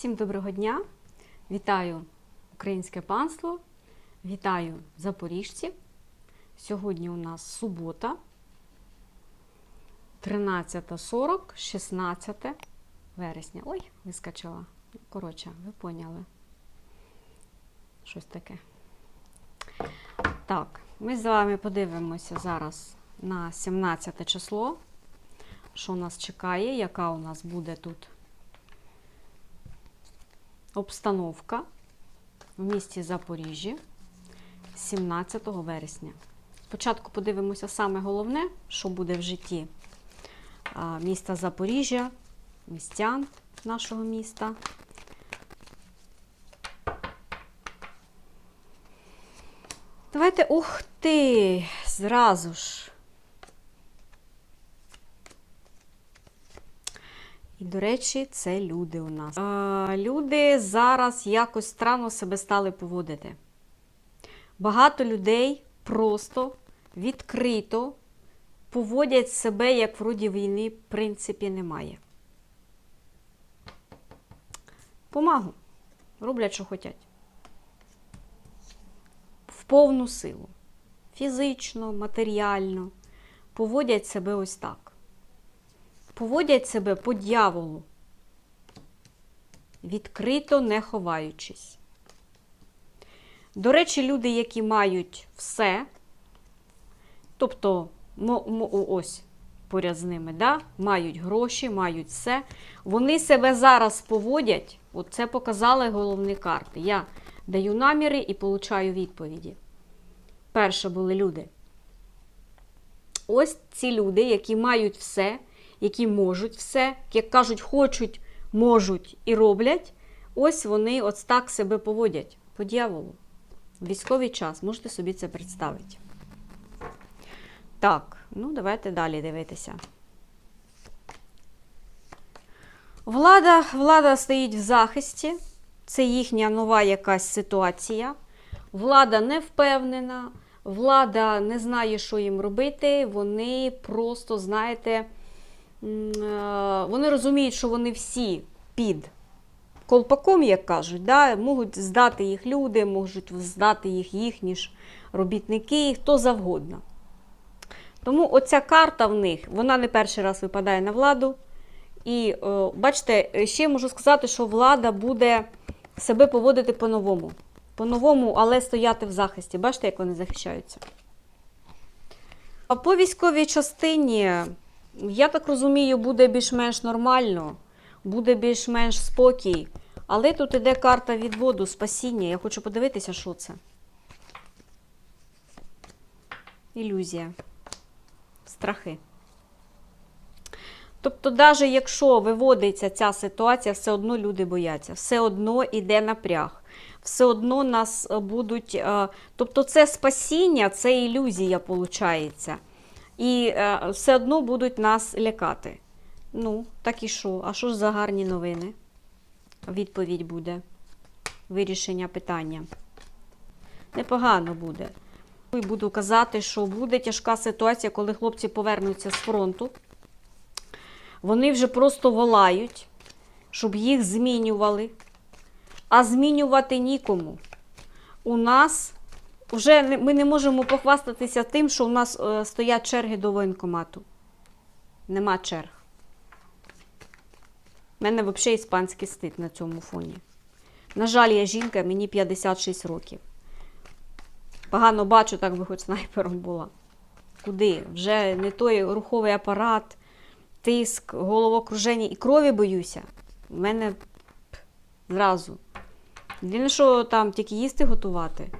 Всім доброго дня! Вітаю українське панство, вітаю запоріжці. Сьогодні у нас субота, 13.40, 16 вересня. Ой, вискочила. Коротше, ви поняли. Щось таке. Так, ми з вами подивимося зараз на 17 число. Що нас чекає, яка у нас буде тут обстановка в місті Запоріжжі 17 вересня. Спочатку подивимося саме головне, що буде в житті міста Запоріжжя, містян нашого міста. Давайте, ух ти, зразу ж. І, до речі, це люди у нас. А, люди зараз якось странно себе стали поводити. Багато людей просто відкрито поводять себе, як вроді війни, в принципі, немає. Помагу. Роблять, що хочуть. В повну силу. Фізично, матеріально. Поводять себе ось так поводять себе по дьяволу, відкрито не ховаючись. До речі, люди, які мають все, тобто, ось поряд з ними, да, мають гроші, мають все, вони себе зараз поводять, от це показали головні карти. Я даю наміри і получаю відповіді. Перше були люди. Ось ці люди, які мають все які можуть все, як кажуть, хочуть, можуть і роблять, ось вони ось так себе поводять по дьяволу. Військовий час, можете собі це представити. Так, ну давайте далі дивитися. Влада, влада стоїть в захисті, це їхня нова якась ситуація. Влада не впевнена, влада не знає, що їм робити. Вони просто, знаєте, вони розуміють, що вони всі під колпаком, як кажуть, да, можуть здати їх люди, можуть здати їх їхні ж робітники, хто завгодно. Тому оця карта в них, вона не перший раз випадає на владу. І о, бачите, ще можу сказати, що влада буде себе поводити по-новому. По-новому, але стояти в захисті. Бачите, як вони захищаються. А по військовій частині я так розумію, буде більш-менш нормально, буде більш-менш спокій. Але тут іде карта відводу, спасіння. Я хочу подивитися, що це. Ілюзія. Страхи. Тобто, навіть якщо виводиться ця ситуація, все одно люди бояться, все одно йде напряг, все одно нас будуть. Е, тобто, це спасіння, це ілюзія, виходить і е, все одно будуть нас лякати. Ну, так і що? А що ж за гарні новини? Відповідь буде. Вирішення питання. Непогано буде. І буду казати, що буде тяжка ситуація, коли хлопці повернуться з фронту. Вони вже просто волають, щоб їх змінювали. А змінювати нікому. У нас вже ми не можемо похвастатися тим, що у нас е, стоять черги до воєнкомату. Нема черг. У мене взагалі іспанський стид на цьому фоні. На жаль, я жінка, мені 56 років. Погано бачу, так би хоч снайпером була. Куди? Вже не той руховий апарат, тиск, головокруження і крові боюся. У мене зразу. Єдине, що там тільки їсти готувати.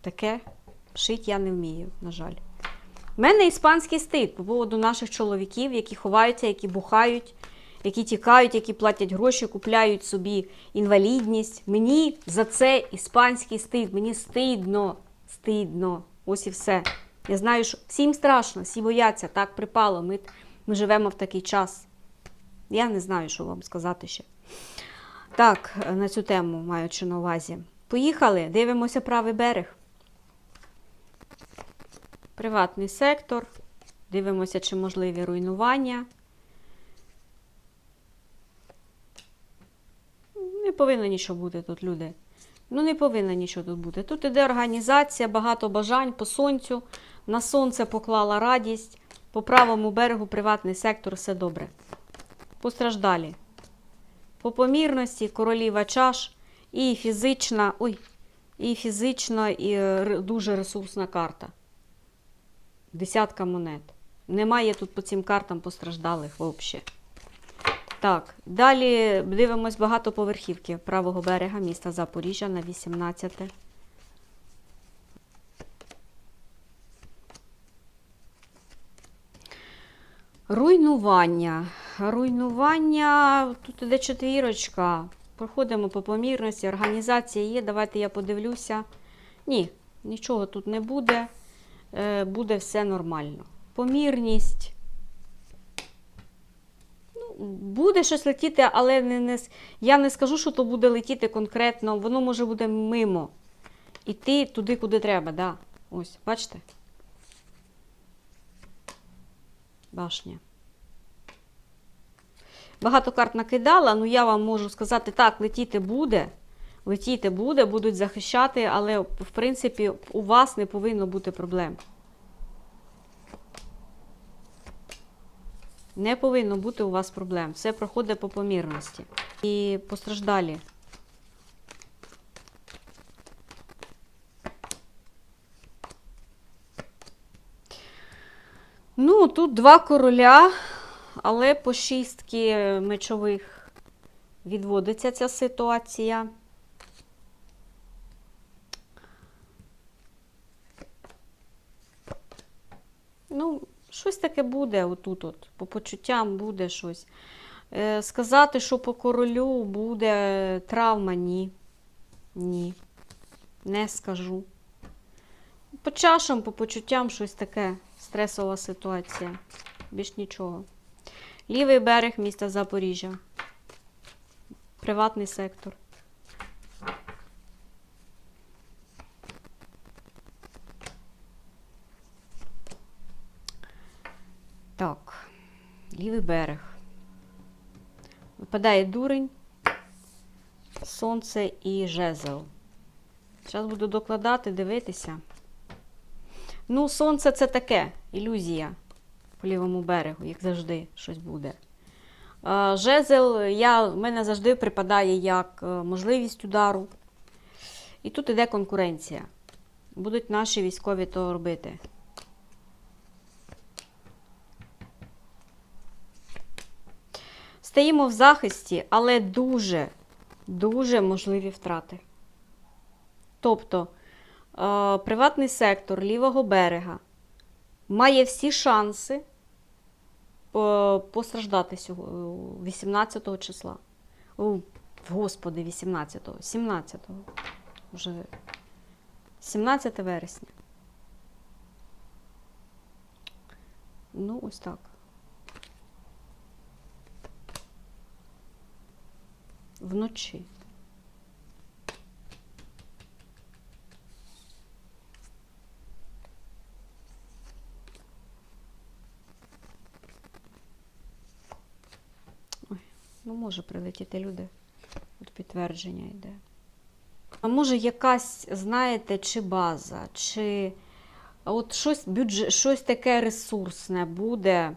Таке шить я не вмію, на жаль. У мене іспанський стид по поводу наших чоловіків, які ховаються, які бухають, які тікають, які платять гроші, купляють собі інвалідність. Мені за це іспанський стид. Мені стидно, стидно. Ось і все. Я знаю, що всім страшно, всі бояться, так припало. Ми, ми живемо в такий час. Я не знаю, що вам сказати ще. Так, на цю тему маючи на увазі. Поїхали, дивимося правий берег. Приватний сектор. Дивимося, чи можливі руйнування. Не повинно нічого бути тут, люди. Ну, не повинно нічого тут бути. Тут іде організація, багато бажань по сонцю. На сонце поклала радість. По правому берегу приватний сектор, все добре. Постраждалі. По помірності короліва чаш і фізична, ой, і фізична, і е, дуже ресурсна карта. Десятка монет. Немає тут по цим картам постраждалих взагалі. Так, далі дивимось багатоповерхівки правого берега міста Запоріжжя на 18. Руйнування. Руйнування. Тут іде четвірочка. Проходимо по помірності. Організація є. Давайте я подивлюся. Ні, нічого тут не буде. Е, Буде все нормально. Помірність. Ну, буде щось летіти, але не, не, я не скажу, що то буде летіти конкретно. Воно може буде мимо. Іти туди, куди треба. Да. Ось, бачите? Башня. Багато карт накидала, ну я вам можу сказати, так, летіти буде. Летіти буде, будуть захищати, але в принципі у вас не повинно бути проблем. Не повинно бути у вас проблем. Все проходить по помірності. І постраждалі. Ну, тут два короля, але по шістки мечових відводиться ця ситуація. Ну, щось таке буде отут, от, по почуттям буде щось. Е, сказати, що по королю буде травма, ні. Ні. Не скажу. По чашам, по почуттям щось таке. Стресова ситуація. Більш нічого. Лівий берег міста Запоріжжя. Приватний сектор. Так, лівий берег. Випадає дурень, сонце і жезл. Зараз буду докладати, дивитися. Ну, сонце це таке, ілюзія по лівому берегу, як завжди, щось буде. Жезл я, в мене завжди припадає як е, можливість удару. І тут іде конкуренція. Будуть наші військові то робити. Стоїмо в захисті, але дуже, дуже можливі втрати. Тобто, е, приватний сектор лівого берега має всі шанси е, постраждати сього- 18 числа. О, Господи, 18-го, 17-го. Вже 17 вересня. Ну, ось так. Вночі. Ой, ну може прилетіти люди. От підтвердження йде. А може якась, знаєте, чи база, чи от щось бюджет, щось таке ресурсне буде.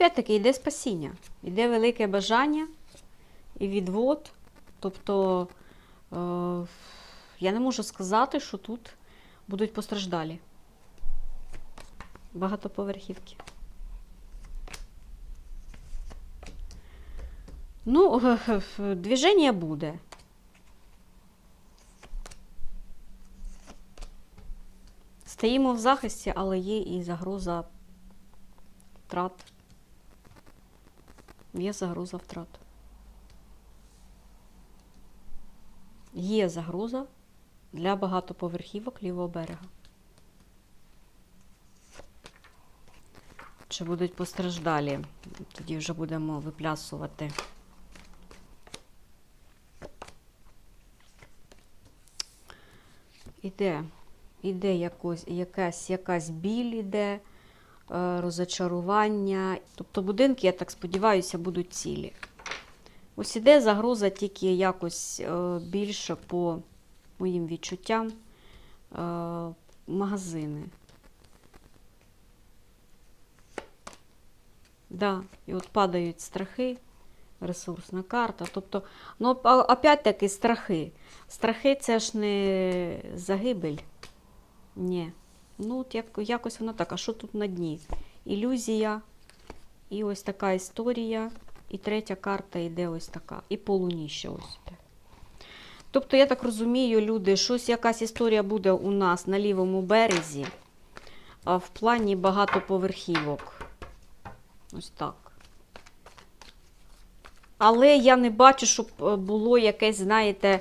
Опять-таки, йде спасіння, йде велике бажання і відвод. Тобто, е, я не можу сказати, що тут будуть постраждалі. Багатоповерхівки. Ну, движення буде. Стоїмо в захисті, але є і загроза втрат. Є загроза втрат. Є загроза для багатоповерхівок лівого берега. Чи будуть постраждалі? Тоді вже будемо виплясувати. Іде, іде якось, якась, якась біль іде, розочарування. Тобто будинки, я так сподіваюся, будуть цілі. Ось іде загроза тільки якось е, більше по моїм відчуттям. Е, магазини. Да, і от падають страхи, ресурсна карта. Тобто, ну, опять-таки страхи. Страхи це ж не загибель. Ні. Ну, от як, якось воно так. А що тут на дні? Ілюзія, і ось така історія, і третя карта йде ось така. І по луні ще ось. Тобто, я так розумію, люди, щось якась історія буде у нас на лівому березі, а в плані багатоповерхівок. Ось так. Але я не бачу, щоб е, було якесь, знаєте,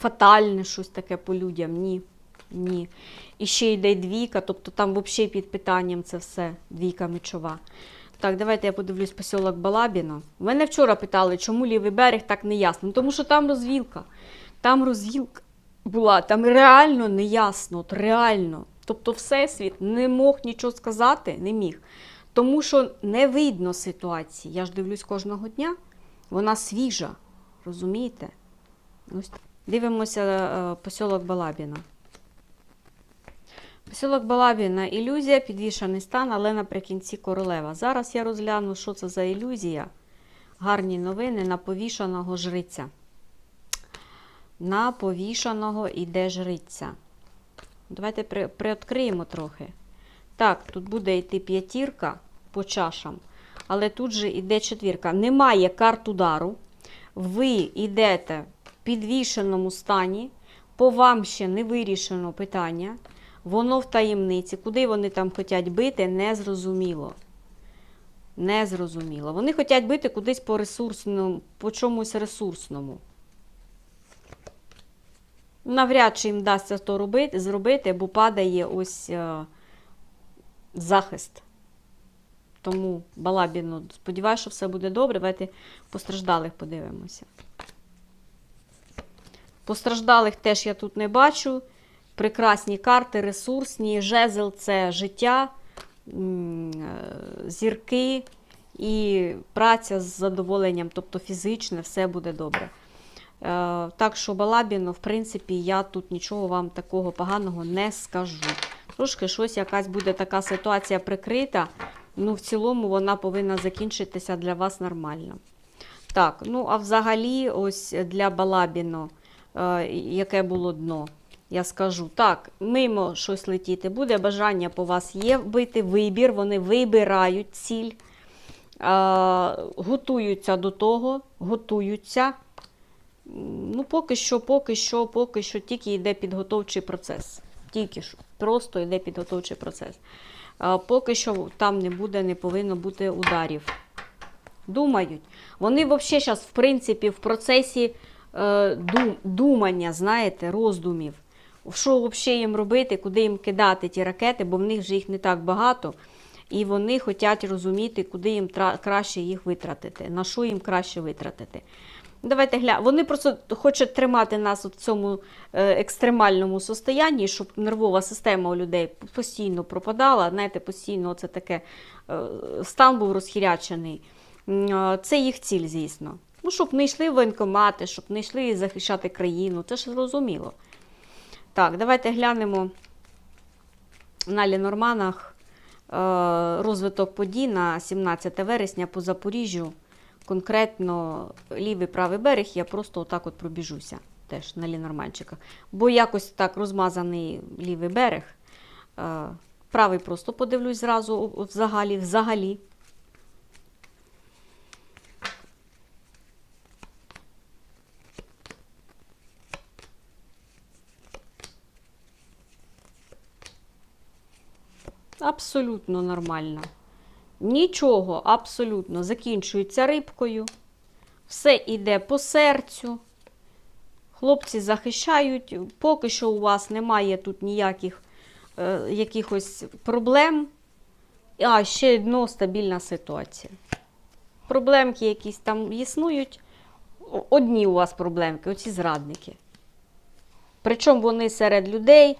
фатальне щось таке по людям. Ні. Ні. І ще йде двійка, тобто там взагалі під питанням це все. Двійка мечова. Так, давайте я подивлюсь посілок Балабіно. Мене вчора питали, чому лівий берег так не ясно. Ну, тому що там розвілка. Там розвілка була, там реально не ясно, от реально. Тобто Всесвіт не мог нічого сказати, не міг. Тому що не видно ситуації. Я ж дивлюсь кожного дня, вона свіжа. Розумієте? Ось. Дивимося е, посілок Балабіна. Посілок Балабіна ілюзія, підвішаний стан, але наприкінці королева. Зараз я розгляну, що це за ілюзія. Гарні новини на повішаного жриця. На повішаного іде жриця. Давайте при, приоткриємо трохи. Так, тут буде йти п'ятірка по чашам, але тут же йде четвірка. Немає карт удару. Ви йдете підвішеному стані, по вам ще не вирішено питання. Воно в таємниці. Куди вони там хочуть бити, не зрозуміло. Не зрозуміло. Вони хочуть бити кудись по ресурсному, по чомусь ресурсному. Навряд чи їм вдасться то робити, зробити, бо падає ось е, захист. Тому балабіно, сподіваюся, що все буде добре. Давайте постраждалих подивимося. Постраждалих теж я тут не бачу. Прекрасні карти, ресурсні. Жезл це життя, е, зірки і праця з задоволенням, тобто фізичне, все буде добре. Е, Так що Балабіно, в принципі, я тут нічого вам такого поганого не скажу. Трошки щось, якась буде така ситуація прикрита. Ну, в цілому вона повинна закінчитися для вас нормально. Так, ну а взагалі, ось для Балабіно, яке було дно, я скажу. Так, мимо щось летіти буде, бажання по вас є бити, вибір, вони вибирають ціль, е, готуються до того, готуються. Ну, поки що, поки що, поки що тільки йде підготовчий процес. Тільки що, просто йде підготовчий процес. А, Поки що там не буде, не повинно бути ударів. Думають. Вони взагалі зараз, в принципі, в процесі е, думання, знаєте, роздумів. Що взагалі їм робити, куди їм кидати ті ракети, бо в них вже їх не так багато. І вони хочуть розуміти, куди їм краще їх витратити, на що їм краще витратити. Давайте глянемо. Вони просто хочуть тримати нас в цьому е, екстремальному состоянні, щоб нервова система у людей постійно пропадала. Знаєте, постійно це таке е, стан був розхірячений. Е, Це їх ціль, звісно. Ну, щоб не йшли в воєнкомати, щоб не йшли захищати країну. Це ж зрозуміло. Так, давайте глянемо на Лінорманах е, розвиток подій на 17 вересня по Запоріжжю. Конкретно лівий правий берег, я просто отак от пробіжуся теж на лінорманчиках. Бо якось так розмазаний лівий берег. Е, Правий просто подивлюсь зразу взагалі. взагалі. Абсолютно нормально. Нічого абсолютно закінчується рибкою. Все йде по серцю. Хлопці захищають. Поки що у вас немає тут ніяких е, якихось проблем. А, ще одно стабільна ситуація. Проблемки якісь там існують. Одні у вас проблемки, оці зрадники. Причому вони серед людей,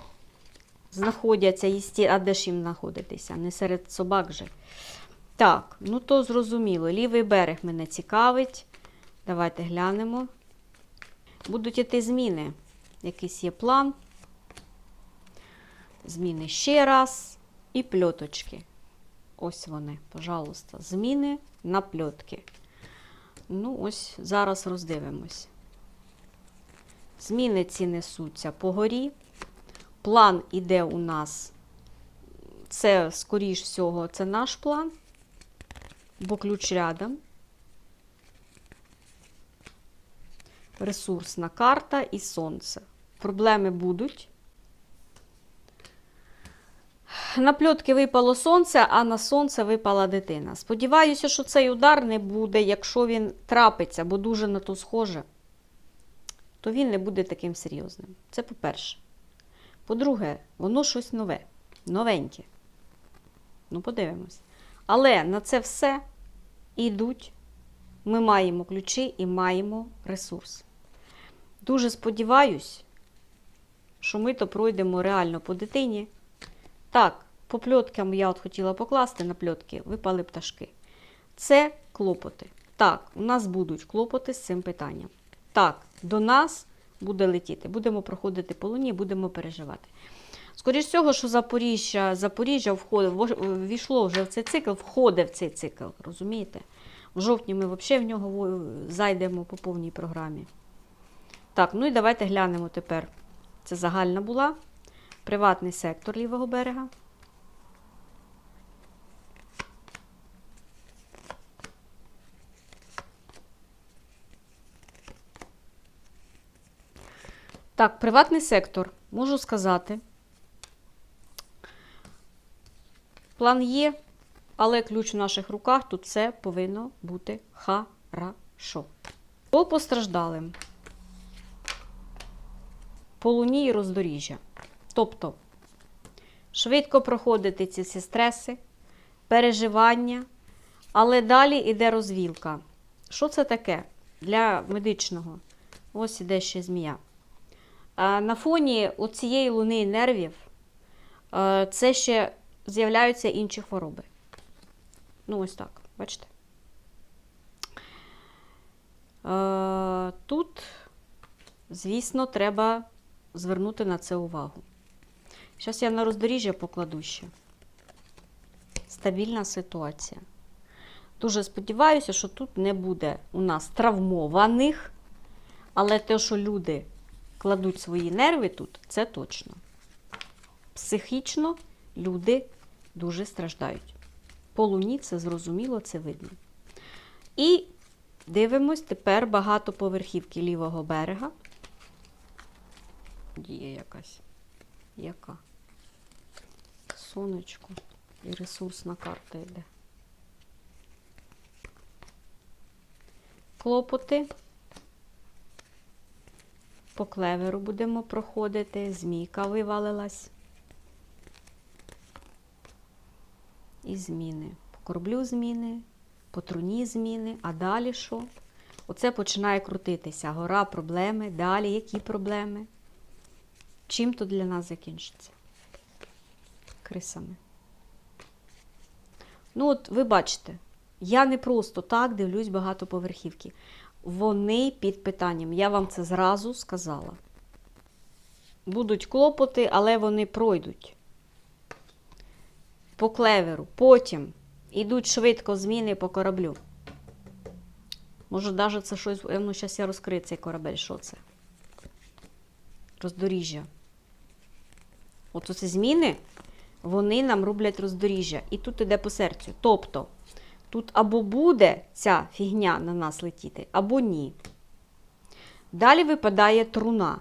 знаходяться, єсті... а де ж їм знаходитися? Не серед собак же. Так, ну то зрозуміло. Лівий берег мене цікавить. Давайте глянемо. Будуть іти зміни. Якийсь є план. Зміни ще раз. І пльоточки. Ось вони, пожалуйста. Зміни на пльотки. Ну, ось зараз роздивимось. Зміни ці несуться по горі. План іде у нас. Це, скоріш всього, це наш план, бо ключ рядом. Ресурсна карта і сонце. Проблеми будуть. На пльотки випало сонце, а на сонце випала дитина. Сподіваюся, що цей удар не буде, якщо він трапиться, бо дуже на то схоже, то він не буде таким серйозним. Це по-перше. По-друге, воно щось нове, новеньке. Ну, подивимось. Але на це все йдуть. Ми маємо ключі і маємо ресурс. Дуже сподіваюсь, що ми то пройдемо реально по дитині. Так, по пльоткам я от хотіла покласти на пльотки, випали пташки. Це клопоти. Так, у нас будуть клопоти з цим питанням. Так, до нас буде летіти. Будемо проходити по луні, будемо переживати. Скоріше всього, що Запоріжжя, Запоріжжя входить, вож- війшло вже в цей цикл, входить в цей цикл, розумієте? В жовтні ми взагалі в нього зайдемо по повній програмі. Так, ну і давайте глянемо тепер. Це загальна була. Приватний сектор лівого берега. Так, приватний сектор, можу сказати. План є, але ключ в наших руках, тут все повинно бути хорошо. По постраждалим. По луні і роздоріжжя. Тобто, швидко проходити ці всі стреси, переживання, але далі йде розвілка. Що це таке для медичного? Ось іде ще змія. На фоні цієї луни нервів е, це ще з'являються інші хвороби. Ну, ось так, бачите? Е, Тут, звісно, треба звернути на це увагу. Зараз я на роздоріжжя покладу ще. Стабільна ситуація. Дуже сподіваюся, що тут не буде у нас травмованих, але те, що люди кладуть свої нерви тут, це точно. Психічно люди дуже страждають. По луні це зрозуміло, це видно. І дивимось тепер багатоповерхівки лівого берега. Є якась. Яка? Сонечко. І ресурсна карта йде. Клопоти. По клеверу будемо проходити. Змійка вивалилась. І зміни. По кораблю зміни, по труні зміни. А далі що? Оце починає крутитися. Гора, проблеми. Далі які проблеми? Чим то для нас закінчиться? Крисами. Ну, от ви бачите, я не просто так дивлюсь багатоповерхівки. Вони під питанням. Я вам це зразу сказала. Будуть клопоти, але вони пройдуть. По клеверу. Потім йдуть швидко зміни по кораблю. Може, навіть це щось. е, Ну, зараз я розкрию цей корабель. Що це? Роздоріжжя. От оці зміни, вони нам роблять роздоріжжя. І тут іде по серцю. Тобто, тут або буде ця фігня на нас летіти, або ні. Далі випадає труна.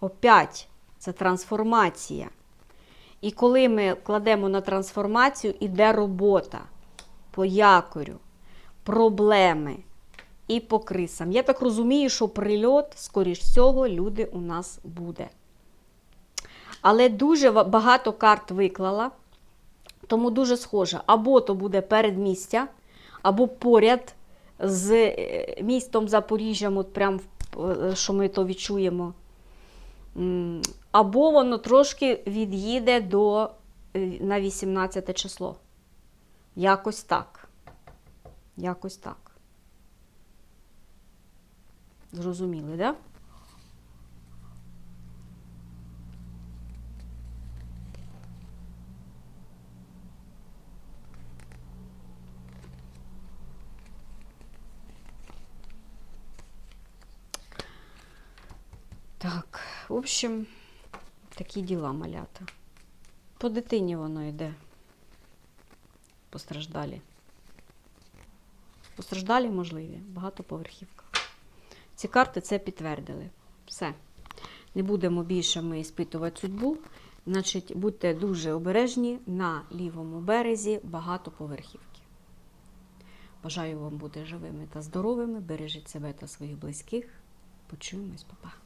Опять це трансформація. І коли ми кладемо на трансформацію, іде робота по якорю, проблеми і по крисам. Я так розумію, що прильот, скоріш всього, люди у нас буде. Але дуже багато карт виклала, тому дуже схоже. Або то буде передмістя, або поряд з е, містом Запоріжжям, от прям, е, що ми то відчуємо. Або воно трошки від'їде до, е, на 18 число. Якось так. Якось так. Зрозуміли, так? Да? Так, в общем, такі діла малята. По дитині воно йде. Постраждалі. Постраждалі можливі, багатоповерхівка. Ці карти це підтвердили. Все. Не будемо більше ми іспитувати судьбу. Значить, будьте дуже обережні на лівому березі багатоповерхівки. Бажаю вам бути живими та здоровими. Бережіть себе та своїх близьких. Почуємось, па-па.